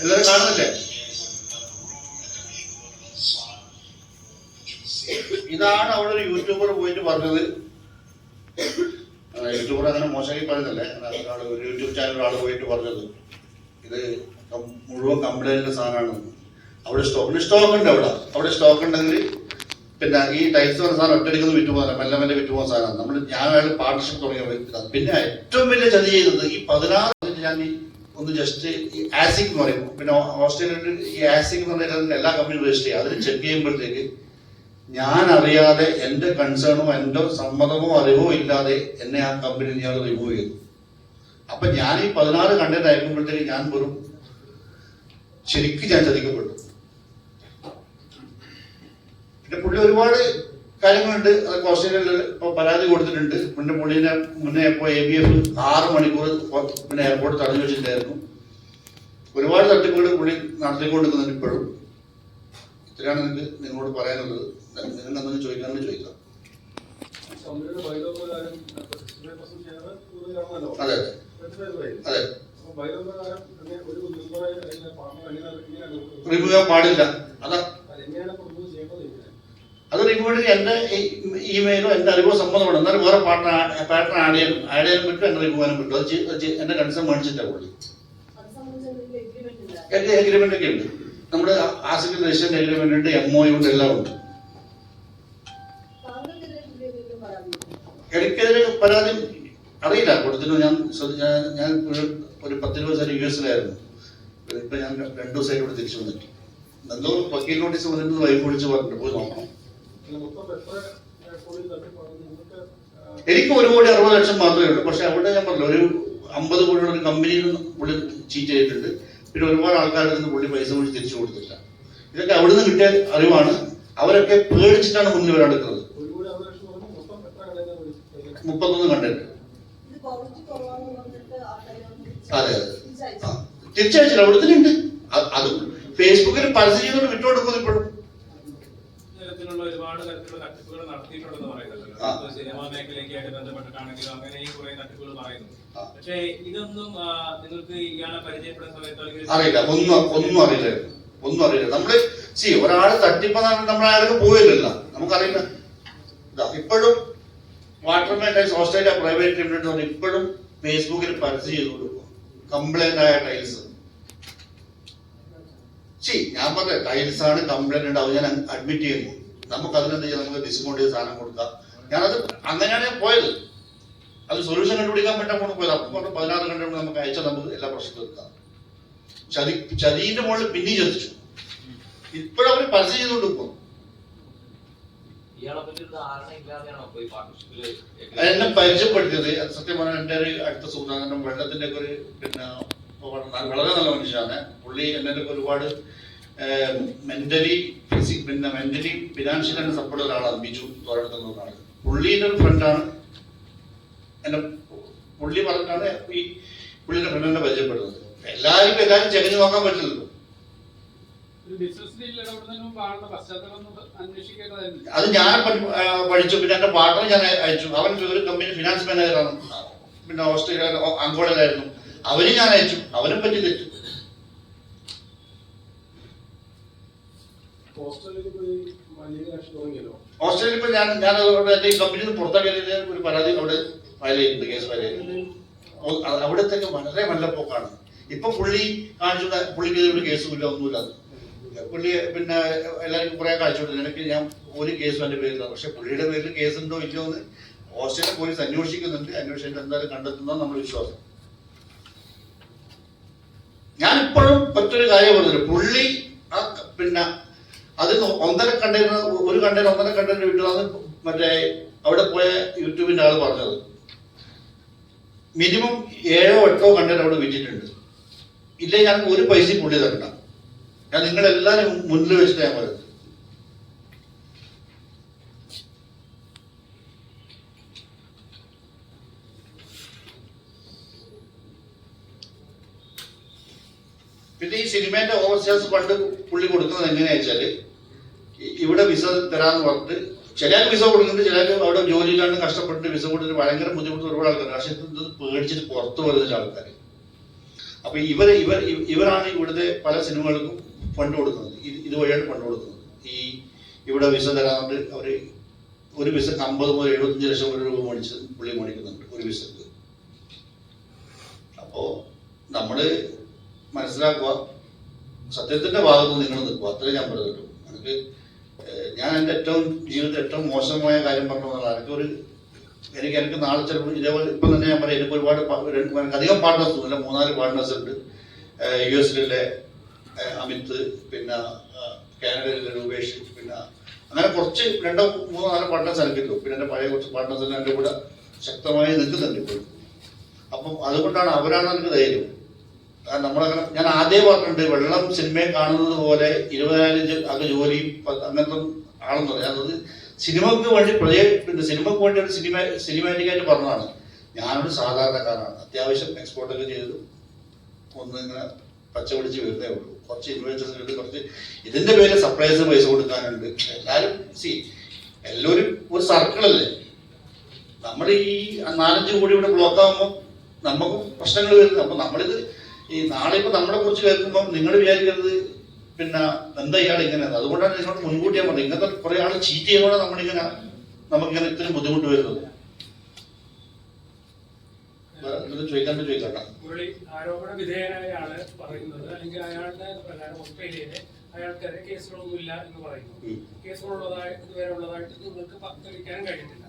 എല്ലാവരും കാണുന്നില്ലേ? ഇതാണ് അവിടെ ഒരു യൂട്യൂബർ പോയിട്ട് പറഞ്ഞത്. യൂട്യൂബർ അങ്ങനെ മോശമായി പറഞ്ഞല്ലേ അങ്ങനെ ഒരു യൂട്യൂബ് ചാനൽ ഒരാൾ പോയിട്ട് പറഞ്ഞത്. ഇത് മുഴുവൻ കംപ്ലൈന്റിന്റെ സാധനമാണ്. അവിടെ സ്റ്റോക്ക് സ്റ്റോക്ക് ഉണ്ട് അവിടെ. അവിടെ സ്റ്റോക്ക് ഉണ്ടെങ്കിൽ പിന്നെ ഈ ടൈൽസ് പറഞ്ഞ സാധനം ഒറ്റയടിക്കുന്ന വിറ്റ് പോകുന്ന മെല്ലെ മെല്ലെ വിറ്റ് പോകുന്ന സാധനമാണ്. നമ്മൾ ഞാൻ പാർട്ണർഷിപ്പ് തുടങ്ങിയ പിന്നെ ഏറ്റവും വലിയ ചതി ചെയ്തത് ഈ പതിനാറ് ഞാൻ ഒന്ന് ജസ്റ്റ് ഈ ആസിക് എന്ന് പറയും. പിന്നെ ഓസ്ട്രേലിയയിൽ ഈ ആസിക് എന്ന് പറയുന്നത് എല്ലാ കമ്പനിയും രജിസ്റ്റർ ചെയ്യുക അതിൽ ചെക്ക് ചെയ്യുമ്പോഴത്തേക്ക് ഞാൻ അറിയാതെ എന്റെ കൺസേണോ എന്റെ സമ്മതമോ അറിവോ ഇല്ലാതെ എന്നെ ആ കമ്പനി ഞാൻ റിമൂവ് ചെയ്തു. അപ്പൊ ഞാൻ ഈ പതിനാറ് കണ്ടന്റ് അയക്കുമ്പോഴത്തേക്ക് ഞാൻ വെറും ശരിക്കും ഞാൻ ചതിക്കപ്പെട്ടു. പിന്നെ പുള്ളി ഒരുപാട് കാര്യങ്ങളുണ്ട്. അതൊക്കെ ഓസ്ട്രേലിയയിൽ ഇപ്പോൾ പരാതി കൊടുത്തിട്ടുണ്ട്. മുന്നേ പുള്ളിനെ മുന്നേ ഇപ്പോൾ എ ബി എഫ് ആറ് മണിക്കൂർ പിന്നെ എയർപോർട്ട് തടഞ്ഞു വെച്ചിട്ടുണ്ടായിരുന്നു. ഒരുപാട് തട്ടിപ്പുകൾ പുള്ളി നടത്തിക്കൊണ്ടിരിക്കുന്നുണ്ട് ഇപ്പോഴും. ഇത്രയാണ് എനിക്ക് നിങ്ങളോട് പറയാനുള്ളത്. നിങ്ങൾ എന്തെങ്കിലും ചോദിക്കാമെന്ന് ചോദിക്കാം. അതെ അതെ. അതെ. ചെയ്യാൻ പാടില്ല. പ്രകാരം അങ്ങനെ ഒരു മെമ്പറെ അല്ലെങ്കിൽ പാർട്ണർ എങ്ങനെ എങ്ങനെയാണ് കൊടുക്കുന്നത്? റിമൂവ് ചെയ്യാൻ പാടില്ല അതാ അത് എങ്ങനെയാണ് പ്രൊപ്പോസ് ചെയ്യേണ്ടത് എങ്ങനെ റിമൂവ് എന്റെ ഇമെയിലോ എന്റെ അറിവോ സമ്മതമാണ് എന്നാലും വേറെ പാർട്ണർ പാർട്ണർ ആഡ് ചെയ്യാനും ആഡ് ചെയ്യാനും പറ്റും എന്റെ റിമൂവ് ചെയ്യാനും പറ്റും. അത് എന്റെ കൺസേൺ മേടിച്ചിട്ടാണ് പുള്ളി എന്റെ എഗ്രിമെന്റ് ഒക്കെ ഉണ്ട്. നമ്മുടെ ആസിക്കൽ രജിസ്റ്റർ എഗ്രിമെന്റ് ഉണ്ട് എം ഒ ഉണ്ട് എല്ലാം ഉണ്ട്? എനിക്കെതിരെ പരാതി അറിയില്ല. കൊടുത്തിട്ട് ഞാൻ ഞാൻ- ഒരു- പത്തിരുപത് ദിവസം യു എസിലായിരുന്നു. ഇപ്പൊ ഞാൻ രണ്ടു ദിവസമായിട്ട് ഇവിടെ തിരിച്ചു വന്നിട്ട്. എന്തോ വക്കീൽ നോട്ടീസ് വന്നിട്ട് വൈഫ് വിളിച്ച് പറഞ്ഞിട്ട് പോയി നോക്കണം. എനിക്ക് ഒരു കോടി അറുപത് ലക്ഷം മാത്രമേ ഉള്ളൂ. പക്ഷെ അവിടെ ഞാൻ പറഞ്ഞു ഒരു അമ്പത് കോടിയുള്ള ഒരു കമ്പനിയിൽ നിന്ന് പുള്ളി ചീറ്റ് ചെയ്തിട്ടുണ്ട്. പിന്നെ ഒരുപാട് ആൾക്കാരിൽ നിന്ന് പുള്ളി പൈസ കൂടി തിരിച്ചു കൊടുത്തില്ല ഇതൊക്കെ അവിടെ നിന്ന് കിട്ടിയ അറിവാണ്. അവരൊക്കെ പേടിച്ചിട്ടാണ് മുന്നിൽ വരാടുക്കുന്നത് മുപ്പത്തൊന്ന് കണ്ടിട്ട് അതെ അതെ. തിരിച്ചയച്ചില്ല. അവിടുത്തെ ഉണ്ട്. അത് ഫേസ്ബുക്കിൽ പരസ്യം ചെയ്തുകൊണ്ട് വിട്ടുകൊടുക്കുന്നു ഇപ്പോഴും ഒരുപാട് തരത്തിലുള്ള തട്ടിപ്പുകൾ നടത്തിയിട്ടുണ്ടെന്ന്. ഇപ്പൊ സിനിമാ മേഖലയ്ക്കായിട്ട് ബന്ധപ്പെട്ടിട്ടാണെങ്കിലും അങ്ങനെയും കുറെ തട്ടിപ്പുകൾ പറയുന്നു. പക്ഷേ ഇതൊന്നും നിങ്ങൾക്ക് ഇയാളെ പരിചയപ്പെടുന്ന സമയത്ത് അറിയില്ല. ഒന്നും ഒന്നും അറിയില്ല. ഒന്നും അറിയില്ല. നമ്മൾ സി ഒരാൾ തട്ടിപ്പെന്നാണ് നമ്മൾ അയാൾക്ക് പോയില്ലല്ലോ. നമുക്കറിയില്ല. ഇപ്പോഴും Waterman tiles Australia private limited ഇപ്പോഴും ഫേസ്ബുക്കിൽ പരസ്യം ചെയ്ത് കൊടുക്കുക കംപ്ലൈന്റ് ആയ ടൈൽസ് സി ഞാൻ പറഞ്ഞ ടൈൽസ് ആണ് കംപ്ലൈന്റ് ഉണ്ടാവും ഞാൻ അഡ്മിറ്റ് ചെയ്യുന്നു. നമുക്ക് അതിനെന്ത് ചെയ്യാം നമുക്ക് ഡിസ്കൗണ്ട് ചെയ്ത് സാധനം കൊടുക്കാം. ഞാനത് അങ്ങനെയാണ് ഞാൻ പോയത്. അത് സൊല്യൂഷൻ കണ്ടുപിടിക്കാൻ വേണ്ടി പോയത്. അപ്പം കൊണ്ട് പതിനാറ് കൊണ്ട് നമുക്ക് അയച്ചാൽ നമുക്ക് എല്ലാ പ്രശ്നവും തീർക്കാം ചതി ചതിന്റെ മുകളിൽ പിന്നെ ചതിച്ചു. ഇപ്പോഴവർ പരസ്യം ചെയ്തുകൊണ്ട് പോകും എന്നെ പരിചയപ്പെടുത്തിയത്. സത്യം പറഞ്ഞാൽ എന്റെ ഒരു അടുത്ത സുഹൃത്താണ് വെള്ളത്തിന്റെ ഒക്കെ ഒരു പിന്നെ വളരെ നല്ല മനുഷ്യനാണ്. പുള്ളി എന്നെ ഒരുപാട് മെന്റലി ഫിസിക് പിന്നെ മെന്റലി ഫിനാൻഷ്യൽ ആൻഡ് സപ്പോർട്ട് ഒരാളാണ് ബിജു തോരടുത്തുന്ന ഒരാൾ പുള്ളിയുടെ ഒരു ഫ്രണ്ടാണ് എന്നെ പുള്ളി പറഞ്ഞാണ് ഈ പുള്ളിയുടെ ഫ്രണ്ടിനെ പരിചയപ്പെടുന്നത്. എല്ലാവരും എല്ലാവരും ചെകഞ്ഞു നോക്കാൻ പറ്റില്ലല്ലോ. അത് ഞാൻ പഠിച്ചു. പിന്നെ എന്റെ പാർട്ണർ ഞാൻ അയച്ചു. അവൻ ഒരു കമ്പനി ഫിനാൻസ് മാനേജറാണ് പിന്നെ ഓസ്ട്രേലിയ അങ്കോളയിലായിരുന്നു അവർ ഞാൻ അയച്ചു. അവനും പറ്റി തെറ്റു. ഓസ്ട്രേലിയ ഞാൻ ഞാൻ അതുകൊണ്ട് എന്റെ ഈ കമ്പനിയിൽ ഒരു പരാതി അവിടെ ഫയൽ ചെയ്തിട്ടുണ്ട് കേസ് ഫയൽ ചെയ്തിട്ടുണ്ട്. അവിടത്തേക്ക് വളരെ വെള്ളപ്പൊക്കാണ് ഇപ്പൊ പുള്ളി കാണിച്ചു പുള്ളിക്കെതിരെ ഒരു ഇല്ല ഒന്നുമില്ല. പുള്ളി പിന്നെ എല്ലാവർക്കും കുറെ കൊടുത്തു എനിക്ക് ഞാൻ ഒരു കേസും എന്റെ പേരില്ല പക്ഷെ പുള്ളിയുടെ പേരിൽ കേസ് ഉണ്ടോ ഇല്ലയോ എന്ന് ഓസ്ട്രേലിയ പോലീസ് അന്വേഷിക്കുന്നുണ്ട്. അന്വേഷിച്ചിട്ട് എന്തായാലും കണ്ടെത്തുന്ന നമ്മുടെ വിശ്വാസം. ഞാൻ ഇപ്പോഴും മറ്റൊരു കാര്യം പറഞ്ഞു പുള്ളി ആ പിന്നെ അതിൽ ഒന്നര കണ്ടെയ്നർ ഒരു കണ്ടെയ്നർ ഒന്നര കണ്ടെയ്നർ വിട്ടതാണ് മറ്റേ അവിടെ പോയ യൂട്യൂബിന്റെ ആൾ പറഞ്ഞത്. മിനിമം ഏഴോ എട്ടോ കണ്ടെയ്നർ അവിടെ വിറ്റിട്ടുണ്ട് ഇല്ലേ ഞാൻ ഒരു പൈസ പുള്ളി തരണ്ട. ഞാൻ നിങ്ങളെല്ലാരും മുന്നിൽ വെച്ചിട്ട് ഞാൻ പറയുന്നത് സിനിമേന്റെ ഓവർസേഴ്സ് ഫണ്ട് പുള്ളി കൊടുക്കുന്നത് എങ്ങനെയാ വെച്ചാൽ ഇവിടെ വിസ തരാന്ന് പറഞ്ഞിട്ട് ചിലർക്ക് വിസ കൊടുക്കുന്നുണ്ട് ചിലർക്ക് അവിടെ ജോലി ഇല്ലാണ്ട് കഷ്ടപ്പെട്ട് വിസ കൊടുത്തിട്ട് ഭയങ്കര ബുദ്ധിമുട്ട് ഒരുപാട് ആൾക്കാർ പക്ഷെ ഇത് പേടിച്ചിട്ട് പുറത്തു വരുന്ന ആൾക്കാർ അപ്പൊ ഇവർ ഇവർ ഇവരാണ് ഇവിടുത്തെ പല സിനിമകൾക്കും ഫണ്ട് കൊടുക്കുന്നത്. ഇത് ഇതുവഴിയാണ് ഫണ്ട് കൊടുക്കുന്നത്. ഈ ഇവിടെ വിസ തരാറുണ്ട് അവർ ഒരു വിസക്ക് അമ്പത് മുതൽ എഴുപത്തഞ്ച് ലക്ഷം രൂപ മേടിച്ച് പുള്ളി മേടിക്കുന്നുണ്ട് ഒരു വിസക്ക്. അപ്പോ നമ്മൾ മനസ്സിലാക്കുക സത്യത്തിന്റെ ഭാഗത്ത് നിങ്ങൾ നിൽക്കും. അത്രേ ഞാൻ പറഞ്ഞു എനിക്ക് ഞാൻ എന്റെ ഏറ്റവും ജീവിതത്തിൽ ഏറ്റവും മോശമായ കാര്യം പറഞ്ഞു എനിക്ക് ഒരു എനിക്ക് എനിക്ക് നാളെ ചിലപ്പോൾ ഇതേപോലെ ഇപ്പം തന്നെ ഞാൻ പറയാം. എനിക്ക് ഒരുപാട് എനിക്ക് അധികം പാർട്ട്നേഴ്സ് ഉണ്ട് മൂന്നാൽ പാർട്ട്നേഴ്സ് ഉണ്ട് യു എസിലെ അമിത് പിന്നെ കാനഡയിലെ രൂപേഷ് പിന്നെ അങ്ങനെ കുറച്ച് രണ്ടോ മൂന്നോ നാലോ പാർട്ട്നേഴ്സ് എനിക്കുള്ളൂ പിന്നെ എന്റെ പഴയ കുറച്ച് പാർട്ട്നേഴ്സ് എന്റെ കൂടെ ശക്തമായി നിൽക്കുന്നുണ്ട് ഇപ്പോഴും. അപ്പം അതുകൊണ്ടാണ് അവരാണ് എനിക്ക് ധൈര്യം. നമ്മളങ്ങനെ ഞാൻ ആദ്യം പറഞ്ഞിട്ടുണ്ട് വെള്ളം സിനിമയെ കാണുന്നത് പോലെ ഇരുപതിനായിരം അങ്ങ് ജോലി ജോലിയും അങ്ങനത്തെ ആണെന്ന് പറയാം. അതായത് സിനിമക്ക് വേണ്ടി പ്രൊജ സിനിമക്ക് വേണ്ടി ഒരു സിനിമ സിനിമാറ്റിക്കായിട്ട് പറഞ്ഞതാണ്. ഞാനൊരു സാധാരണക്കാരനാണ്. അത്യാവശ്യം എക്സ്പോർട്ടൊക്കെ ചെയ്തു ഒന്ന് ഇങ്ങനെ പച്ച പിടിച്ച് വരുന്നേ ഉള്ളൂ. കുറച്ച് ഇൻവെസ്റ്റേഴ്സ് ഉണ്ട് കുറച്ച് ഇതിന്റെ പേരിൽ സപ്ലൈസ് പൈസ കൊടുക്കാനുണ്ട്. എല്ലാവരും സി എല്ലാവരും ഒരു സർക്കിളല്ലേ? നമ്മുടെ ഈ നാലഞ്ച് കോടി ഇവിടെ ബ്ലോക്ക് ആകുമ്പോൾ നമുക്കും പ്രശ്നങ്ങൾ വരുന്നത് അപ്പൊ നമ്മളിത് ഈ നാളെ ഇപ്പൊ നമ്മളെ കുറിച്ച് കേൾക്കുമ്പോൾ നിങ്ങൾ വിചാരിക്കരുത്. പിന്നെ എന്താ ഇയാൾ ഇങ്ങനെ? അതുകൊണ്ടാണ് നിങ്ങളോട് മുൻകൂട്ടി ഞാൻ പറഞ്ഞത്. ഇങ്ങനത്തെ കുറെ ആൾ ചീറ്റ് ചെയ്തോടെ നമ്മളിങ്ങനെ നമുക്കിങ്ങനെ ഇത്രയും ബുദ്ധിമുട്ട് വരുന്നത്. ചോദിക്കാണ്ട് ചോദിക്കട്ടെ ആരോപണ വിധേയനായ ആൾ പറയുന്നത് അല്ലെങ്കിൽ അയാളുടെ പ്രകാരം ഓസ്ട്രേലിയയിലെ അയാൾക്കെതിരെ കേസുകളൊന്നുമില്ല എന്ന് പറയുന്നു. കേസുകളുള്ളതായിട്ട് ഇതുവരെ ഉള്ളതായിട്ട് നിങ്ങൾക്ക് തെളിയിക്കാനും കഴിഞ്ഞിട്ടില്ല.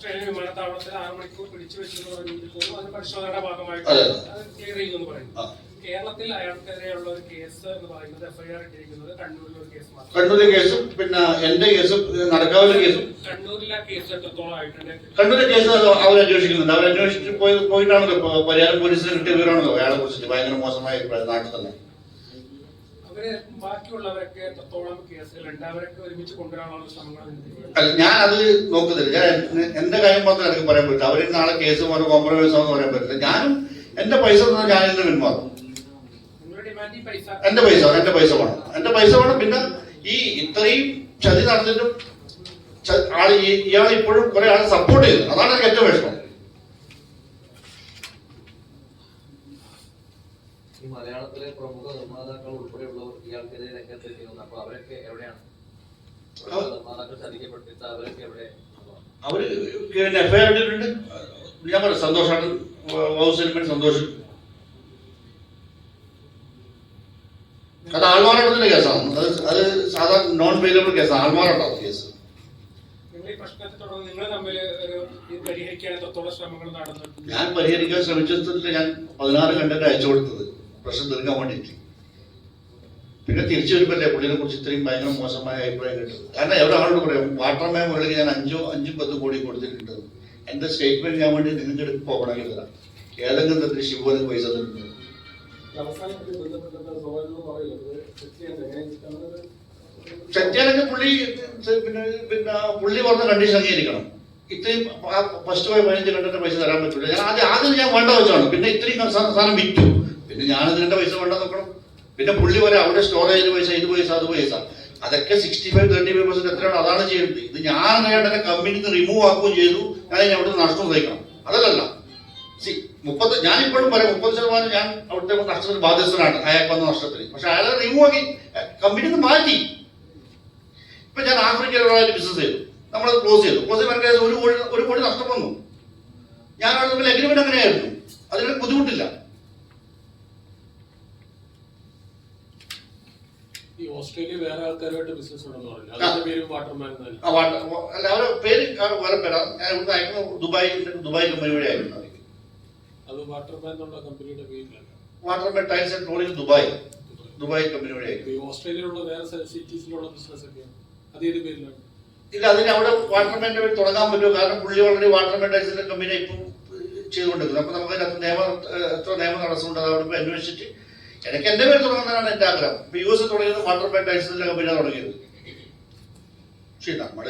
ഓസ്ട്രേലിയൻ വിമാനത്താവളത്തിൽ ആറ് മണിക്കൂർ പിടിച്ചു വെച്ചെന്ന് പോലും അത് പരിശോധനയുടെ ഭാഗമായിട്ട് അതെ. ക്ലിയർ ചെയ്യുമെന്ന് പറയുന്നു കേരളത്തിൽ അയാൾക്കെതിരെയുള്ള ഒരു കേസ് എന്ന് പറയുന്നത് എഫ്ഐആർ ഇട്ടിരിക്കുന്നത് കണ്ണൂരിലെ ഒരു കേസ് മാത്രം. കണ്ണൂരിലെ കേസും പിന്നെ എന്റെ കേസും നടക്കാവിലെ കേസും. കണ്ണൂരിലെ കേസ് എത്രത്തോളം ആയിട്ടുണ്ട്? കണ്ണൂരിലെ കേസ് അവർ അന്വേഷിക്കുന്നുണ്ട്. അവർ അന്വേഷിച്ച് പോയി പോയിട്ടാണല്ലോ. പരിഹാരം പോലീസിന് കിട്ടിയ വിവരമാണല്ലോ. അയാളെ കുറിച്ചിട്ട് ഭയങ്കര മോശമായ നാട്ടിൽ തന്നെ. അവർ ബാക്കിയുള്ളവരൊക്കെ എത്രത്തോളം കേസുകളുണ്ട്? അവരൊക്കെ ഒരുമിച്ച് കൊണ്ടുവരാനുള്ള ശ്രമങ്ങൾ അല്ല ഞാൻ അത് നോക്കുന്നില്ല. ഞാൻ എന്റെ കാര്യം മാത്രം എനിക്ക് പറയാൻ പറ്റില്ല. അവർ നാളെ കേസ് പോലെ കോംപ്രമൈസ് ആണെന്ന് പറയാൻ പറ്റില്ല. ഞാനും എന്റെ പൈസ തന്നെ ഞാൻ ഇന്ന് പിന്മാറും. നിങ്ങളുടെ ഡിമാൻഡ് പൈസ എന്റെ പൈസ എന്റെ പൈസ വേണം. എന്റെ പൈസ വേണം പിന്നെ ഈ ഇത്രയും ചതി നടന്നിട്ടും ആൾ ഇയാൾ ഇപ്പോഴും കുറെ ആൾ സപ്പോർട്ട് ചെയ്തു അതാണ് എനിക്ക് ഏറ്റവും വിഷമം. ഈ മലയാളത്തിലെ പ്രമുഖ ഇയാൾക്കെതിരെ രംഗത്തെത്തിയിരുന്നു അപ്പൊ അവരൊക്കെ എവിടെയാണ്? ആ. നിർമ്മാതാക്കൾ ചതിക്കപ്പെട്ടിട്ട് അവരൊക്കെ എവിടെ? അവർ പിന്നെ എഫ്ഐആർ ഇട്ടിട്ടുണ്ട്. ഞാൻ പറയാം സന്തോഷാണ്. ഹൗസ് എലിമെന്റ് സന്തോഷം. അത് ആൾമാറാട്ടത്തിന്റെ കേസാണ്. അത് അത് സാധാരണ നോൺ വെയിലബിൾ കേസാണ് ആൾമാറാട്ടാണ് കേസ്. ഞാൻ പരിഹരിക്കാൻ ശ്രമിച്ചതിൽ ഞാൻ പതിനാറ് കണ്ടന്റ് അയച്ചു കൊടുത്തത്. പ്രശ്നം തീർക്കാൻ വേണ്ടിയിട്ട്. പിന്നെ തിരിച്ചു വരുമ്പല്ലേ പുള്ളിനെ കുറിച്ച് ഇത്രയും ഭയങ്കര മോശമായ അഭിപ്രായം കിട്ടും കാരണം എവിടെ ആളോട് പറയാം വാട്ടർമാൻ മുകളിൽ ഞാൻ അഞ്ചോ അഞ്ചും പത്ത് കോടി കൊടുത്തിട്ടുണ്ട്. എന്റെ സ്റ്റേറ്റ്മെന്റ് ഞാൻ വേണ്ടി നിങ്ങൾക്ക് എടുത്ത് പോകണമെങ്കിൽ തരാം. ഏതെങ്കിലും തരത്തിൽ ശിവന് പൈസ തരുന്നത് സത്യാനൊക്കെ പുള്ളി പിന്നെ പിന്നെ പുള്ളി പറഞ്ഞ കണ്ടീഷൻ അംഗീകരിക്കണം. ഇത്രയും ഫസ്റ്റ് പോയി പതിനഞ്ച് കണ്ടിട്ട് പൈസ തരാൻ പറ്റില്ല. ഞാൻ ആദ്യം ആദ്യം ഞാൻ വേണ്ട വെച്ചാണ്. പിന്നെ ഇത്രയും സാധനം വിറ്റു. പിന്നെ ഞാൻ ഇതിന്റെ പൈസ വേണ്ട നോക്കണം പിന്നെ പുള്ളി വരെ അവിടെ സ്റ്റോറേജ് പൈസ ഇത് പൈസ അത് പൈസ. അതൊക്കെ sixty five thirty five percent എത്രയാണ് അതാണ് ചെയ്യുന്നത്. ഇത് ഞാൻ എന്റെ കമ്പനിയിൽ നിന്ന് റിമൂവ് ആക്കുകയും ചെയ്തു. ഞാൻ അവിടെ നഷ്ടം സഹിക്കണം. അതല്ലല്ല. സി മുപ്പത് ഞാനിപ്പോഴും പറയാം മുപ്പത് ശതമാനം ഞാൻ അവിടുത്തെ നഷ്ടത്തിന് ബാധ്യസ്ഥനാണ് അയാൾക്ക് വന്ന നഷ്ടത്തിന്. പക്ഷെ അയാളെ റിമൂവ് ആക്കി കമ്പനിയിൽ നിന്ന് മാറ്റി. ഇപ്പൊ ഞാൻ ആഫ്രിക്കയിലുള്ള ബിസിനസ് ചെയ്തു. നമ്മളത് ക്ലോസ് ചെയ്തു. ക്ലോസ് ചെയ്ത് ഒരു കോടി ഒരു കോടി നഷ്ടം വന്നു. ഞാൻ അവിടെ അഗ്രിമെന്റ് അങ്ങനെയായിരുന്നു. അതിന് ബുദ്ധിമുട്ടില്ല ഈ ഓസ്ട്രേലിയ വേറെ ആൾക്കാരുമായിട്ട് ബിസിനസ് ഉണ്ടെന്ന് പറഞ്ഞു. അതിന്റെ പേരും വാട്ടർമാൻ തന്നെ ആ വാട്ട- വ- അല്ല അവരെ പേര് ആ വേറെ പേരാ. ഞാൻ ഇവിടുന്ന് അയക്കുന്ന ദുബായ് ദുബായ് കമ്പനി വഴി അയക്കുന്നു അവർക്ക്. അത് വാട്ടർമാൻ എന്നുള്ള കമ്പനിയുടെ പേരിലല്ല. Watermen tiles and flooring Dubai. Dubai. Company വഴി അയക്കും ഈ ഓസ്ട്രേലിയയിലുള്ള വേറെ സിറ്റീസിലുള്ള ബിസിനസ് ഒക്കെയാണ്. അത് ഏത് പേരിലാണ്? ഇല്ല അതിന് അവിടെ വാട്ടർമെന്റെ വഴി തുടങ്ങാൻ പറ്റുമോ? കാരണം പുള്ളി ഓൾറെഡി വാട്ടർമെൻ ടൈൽസിന്റെ കമ്പനി ഇപ്പം ചെയ്തുകൊണ്ടിരിക്കുന്നത് അപ്പൊ നമുക്ക് അതിനകത്ത് നിയമ എത്ര നിയമ തടസ്സമുണ്ട് അത് അവിടെ അന്വേഷിച്ചിട്ട് എനിക്ക് എന്റെ പേര് തുടങ്ങുന്നതാണ് എന്റെ ആഗ്രഹം. ഇപ്പൊ യു എസ് തുടങ്ങിയത് വാട്ടർ വാട്ടർമെൻ ടൈൽസിന്റെ കമ്പനിയാണ് തുടങ്ങിയത്. പക്ഷെ നമ്മൾ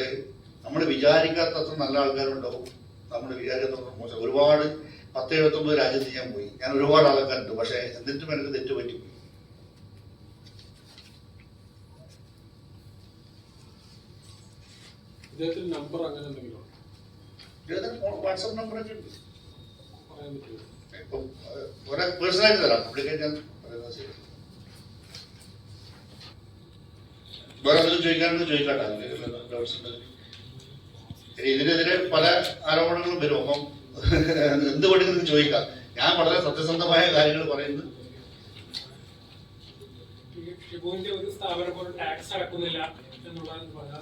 നമ്മൾ വിചാരിക്കാത്തത്ര നല്ല ആൾക്കാരുണ്ടാവും. നമ്മൾ വിചാരിക്കാത്തത്ര മോശം. ഒരുപാട് പത്ത് എഴുപത്തൊമ്പത് രാജ്യത്ത് ഞാൻ പോയി. ഞാൻ ഒരുപാട് ആൾക്കാരുണ്ട്. പക്ഷെ എന്നിട്ടും എനിക്ക് തെറ്റ് പറ്റി വാട്സാപ്പ് നമ്പർ അങ്ങനെ എന്തെങ്കിലും? വാട്സാപ്പ് നമ്പറൊക്കെ ഉണ്ട്. പറയാൻ പറ്റുമോ ഇപ്പം ഒരാൾ പേഴ്സണലായിട്ട് തരാം. പുള്ളിക്കാരി ഞാൻ ശരി വേറെ ചോദിക്കാനുണ്ടെങ്കിൽ ചോദിക്കാട്ടെ ഉണ്ടെങ്കിൽ. ഇതിനെതിരെ പല ആരോപണങ്ങളും വരും. അപ്പം എന്ത് വേണമെങ്കിലും ചോദിക്കാം. ഞാൻ വളരെ സത്യസന്ധമായ കാര്യങ്ങൾ പറയുന്നു.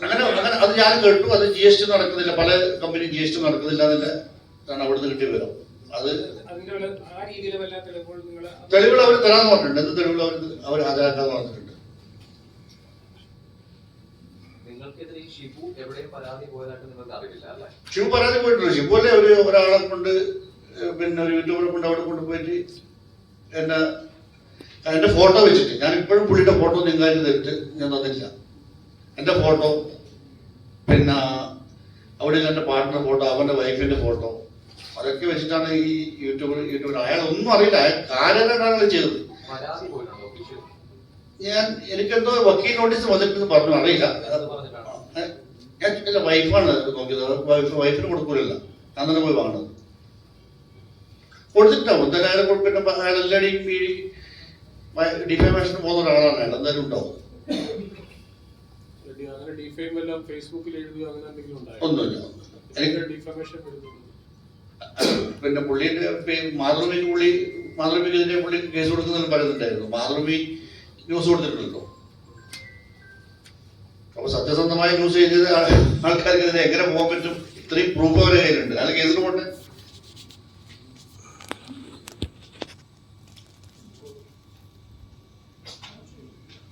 അങ്ങനെ അങ്ങനെ അത് ഞാൻ കേട്ടു. അത് ജി എസ് ടി നടക്കുന്നില്ല. പല കമ്പനി ജി എസ് ടി നടക്കുന്നില്ല എന്നല്ല അവിടുന്ന് കിട്ടിയ വിവരം. അത് തെളിവുകൾ നിങ്ങൾ തെളിവുകൾ അവർ തരാൻ പറഞ്ഞിട്ടുണ്ട്. എന്ത് തെളിവുകൾ അവർ അവർ ഹാജരാക്കാൻ പറഞ്ഞിട്ടുണ്ട്? ഈ ഷിബു എവിടെയും പരാതി പോയതായിട്ട് നിങ്ങൾക്ക് അറിയില്ല അല്ലേ? ഷിബു പരാതി പോയിട്ടുണ്ട്. ഷിബു അല്ലേ ഒരു ഒരാളെ കൊണ്ട് പിന്നെ ഒരു യൂട്യൂബറെ കൊണ്ട് അവിടെ കൊണ്ടുപോയിട്ട് എന്നെ എന്റെ ഫോട്ടോ വെച്ചിട്ട്. ഞാൻ ഇപ്പോഴും പുള്ളിയുടെ ഫോട്ടോ നിങ്ങൾക്ക് തരിട്ട് ഞാൻ തന്നില്ല എന്റെ ഫോട്ടോ പിന്നെ അവിടെ എന്റെ പാർട്ട്ണർ ഫോട്ടോ അവന്റെ വൈഫിന്റെ ഫോട്ടോ അതൊക്കെ വെച്ചിട്ടാണ് ഈ യൂട്യൂബ് യൂട്യൂബിൽ അയാൾ ഒന്നും അറിയില്ല അയാൾ കാരണമാണ് ചെയ്തത്. ഞാൻ എനിക്കെന്തോ വക്കീൽ നോട്ടീസ് വന്നിട്ട് പറഞ്ഞു അറിയില്ല. ഞാൻ എന്റെ വൈഫാണ് നോക്കിയത്. വൈഫ് വൈഫിന് കൊടുക്കൂലല്ല. ഞാൻ തന്നെ പോയി വാങ്ങണത് കൊടുത്തിട്ടുണ്ടാവും എന്തായാലും അയാളെ കൊടു- പിന്നെ അയാൾ എല്ലാവരെയും ഈ ഡിഫേമേഷന് പോകുന്ന ഒരാളാണ് അയാൾ. എന്തായാലും ഉണ്ടാവും. ഒന്നുമില്ല. ഡിഫൈം പിന്നെ പുള്ളിയുടെ മാതൃഭൂമിക്ക് പുള്ളി മാതൃഭൂമിക്ക് ഇതിന്റെ പുള്ളി കേസ് കൊടുക്കുന്നെന്ന് പറയുന്നുണ്ടായിരുന്നു. മാതൃഭൂമി ന്യൂസ് കൊടുത്തിട്ടുണ്ടല്ലോ. അപ്പൊ സത്യസന്ധമായ ന്യൂസ് ചെയ്തത് ആൾക്കാർക്ക് ഇതിനെ എങ്ങനെ പോകാൻ പറ്റും? ഇത്രയും പ്രൂഫ് അവരെ കയ്യിലുണ്ട്. അതിൽ കേസിൽ പോട്ടെ.